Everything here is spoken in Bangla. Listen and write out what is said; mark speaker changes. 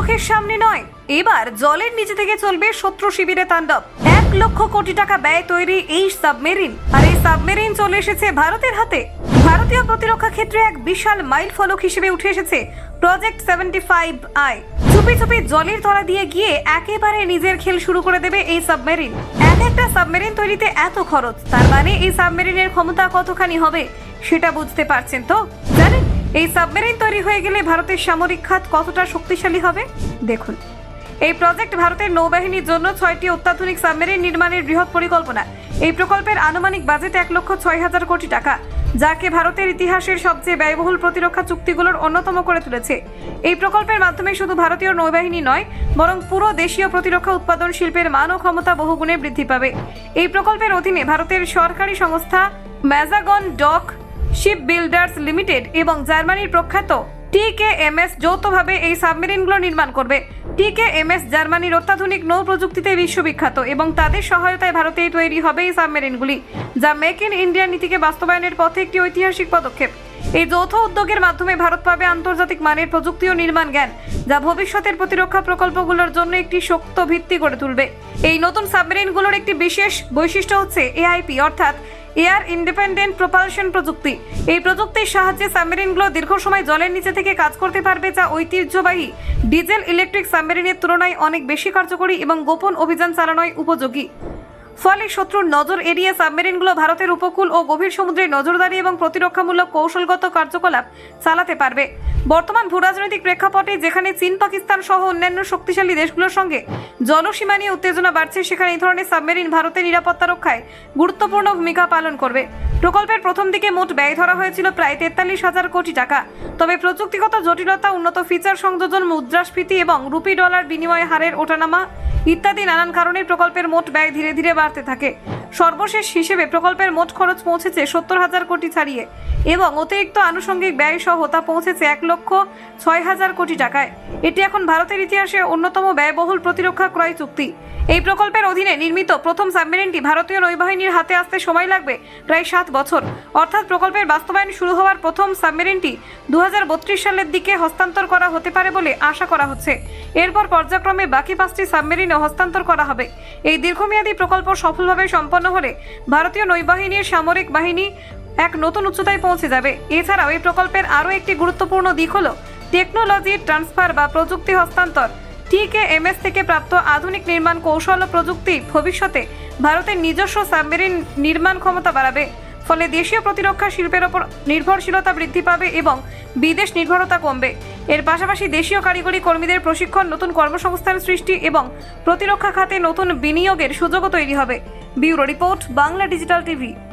Speaker 1: চোখের সামনে নয়। এবার জলের নিচে থেকে চলবে শত্রু শিবিরে তাণ্ডব। এক লক্ষ কোটি টাকা ব্যয় তৈরি এই সাবমেরিন। আর এই সাবমেরিন চলে এসেছে ভারতের হাতে। ভারতীয় প্রতিরক্ষা ক্ষেত্রে এক বিশাল মাইল ফলক হিসেবে উঠে এসেছে প্রজেক্ট সেভেন্টি ফাইভ আই। চুপি চুপি জলের তলা দিয়ে গিয়ে একেবারে নিজের খেল শুরু করে দেবে এই সাবমেরিন। এক একটা সাবমেরিন তৈরিতে এত খরচ। তার মানে এই সাবমেরিনের ক্ষমতা কতখানি হবে, সেটা বুঝতে পারছেন তো? জানেন এই সাবমেরিন তৈরি হয়ে গেলে ভারতের সামরিক খাত কতটা শক্তিশালী হবে? দেখুন। এই প্রজেক্ট ভারতের নৌবাহিনীর জন্য ছয়টি অত্যাধুনিক সাবমেরিন নির্মাণের বৃহৎ পরিকল্পনা। এই প্রকল্পের আনুমানিক বাজেট এক লক্ষ ছয় হাজার কোটি টাকা, যাকে ভারতের ইতিহাসের সবচেয়ে ব্যয়বহুল প্রতিরক্ষা চুক্তিগুলোর অন্যতম করে তুলেছে। এই প্রকল্পের মাধ্যমে শুধু ভারতীয় নৌবাহিনী নয়, বরং পুরো দেশীয় প্রতিরক্ষা উৎপাদন শিল্পের মান ও ক্ষমতা বহুগুণে বৃদ্ধি পাবে। এই প্রকল্পের অধীনে ভারতের সরকারি সংস্থা Mazagon dock ship builders limited এবং জার্মানির প্রখ্যাত টিকেএমএস যৌথভাবে এই সাবমেরিনগুলো নির্মাণ করবে। টিকেএমএস জার্মানির অত্যাধুনিক নৌ প্রযুক্তিতে বিশ্ববিখ্যাত এবং তাদের সহায়তায় ভারতেই তৈরি হবে এই সাবমেরিনগুলি, যা মেক ইন ইন্ডিয়া নীতিকে বাস্তবায়নের পথে একটি ঐতিহাসিক পদক্ষেপ। এই যৌথ উদ্যোগের মাধ্যমে ভারত পাবে আন্তর্জাতিক মানের প্রযুক্তি ও নির্মাণ জ্ঞান, যা ভবিষ্যতের প্রতিরক্ষা প্রকল্পগুলোর জন্য একটি শক্ত ভিত্তি গড়ে তুলবে। এই নতুন সাবমেরিনগুলোর একটি বিশেষ বৈশিষ্ট্য হচ্ছে এআইপি, অর্থাৎ এয়ার ইন্ডিপেন্ডেন্ট প্রপালশন প্রযুক্তি। এই প্রযুক্তির সাহায্যে সাবমেরিনগুলো দীর্ঘ সময় জলের নিচে থেকে কাজ করতে পারবে, যা ঐতিহ্যবাহী ডিজেল ইলেকট্রিক সাবমেরিনের তুলনায় অনেক বেশি কার্যকরী এবং গোপন অভিযান চালানোয় উপযোগী। ফলে শত্রুর নজর এড়িয়ে সাবমেরিনগুলো ভারতের উপকূল ও গভীর সমুদ্রে নজরদারি এবং প্রতিরক্ষামূলক কৌশলগত কার্যকলাপ চালাতে পারবে। বর্তমান ভূরাজনৈতিক প্রেক্ষাপটে যেখানে চীন, পাকিস্তান সহ অন্যান্য শক্তিশালী দেশগুলোর সঙ্গে জলসীমা নিয়ে উত্তেজনা বাড়ছে, সেখানে এই ধরনের সাবমেরিন ভারতের নিরাপত্তা রক্ষায় গুরুত্বপূর্ণ ভূমিকা পালন করবে। প্রকল্পের প্রথম দিকে মোট ব্যয় ধরা হয়েছিল প্রায় তেতাল্লিশ হাজার কোটি টাকা। তবে প্রযুক্তিগত জটিলতা, উন্নত ফিচার সংযোজন, মুদ্রাস্ফীতি এবং রুপি ডলার বিনিময় হারের ওঠানামা ইত্যাদি নানান কারণে প্রকল্পের মোট ব্যয় ধীরে ধীরে বাড়তে থাকে। সর্বশেষ হিসেবে প্রকল্পের মোট খরচ পৌঁছেছে সত্তর হাজার কোটি ছাড়িয়ে এবং অতিরিক্ত আনুষঙ্গিক ব্যয় সহ তা পৌঁছেছে এক লক্ষ ছয় হাজার কোটি টাকায়। এটি এখন ভারতের ইতিহাসে অন্যতম ব্যয়বহুল প্রতিরক্ষা ক্রয় চুক্তি। এই প্রকল্পের অধীনে নির্মিত প্রথম সাবমেরিনটি ভারতীয় নৌবাহিনীর হাতে আসতে সময় লাগবে প্রায় সাত বছর। অর্থাৎ প্রকল্পের বাস্তবায়ন শুরু হওয়ার প্রথম সাবমেরিনটি দু হাজার বত্রিশ সালের দিকে হস্তান্তর করা হতে পারে বলে আশা করা হচ্ছে। এরপর পর্যায়ক্রমে বাকি পাঁচটি সাবমেরিনও হস্তান্তর করা হবে। এই দীর্ঘমেয়াদী প্রকল্প সফলভাবে সম্পন্ন হলে ভারতীয় নৌবাহিনীর সামরিক বাহিনী এক নতুন উচ্চতায় পৌঁছে যাবে। এছাড়াও এই প্রকল্পের আরও একটি গুরুত্বপূর্ণ দিক হল টেকনোলজি ট্রান্সফার বা প্রযুক্তি হস্তান্তর। টিকেএমএস থেকে প্রাপ্ত আধুনিক নির্মাণ কৌশল ও প্রযুক্তি ভবিষ্যতে ভারতের নিজস্ব সাবমেরিন নির্মাণ ক্ষমতা বাড়াবে। ফলে দেশীয় প্রতিরক্ষা শিল্পের ওপর নির্ভরশীলতা বৃদ্ধি পাবে এবং বিদেশ নির্ভরতা কমবে। এর পাশাপাশি দেশীয় কারিগরি কর্মীদের প্রশিক্ষণ, নতুন কর্মসংস্থান সৃষ্টি এবং প্রতিরক্ষা খাতে নতুন বিনিয়োগের সুযোগও তৈরি হবে। Bureau report, Bangla digital TV.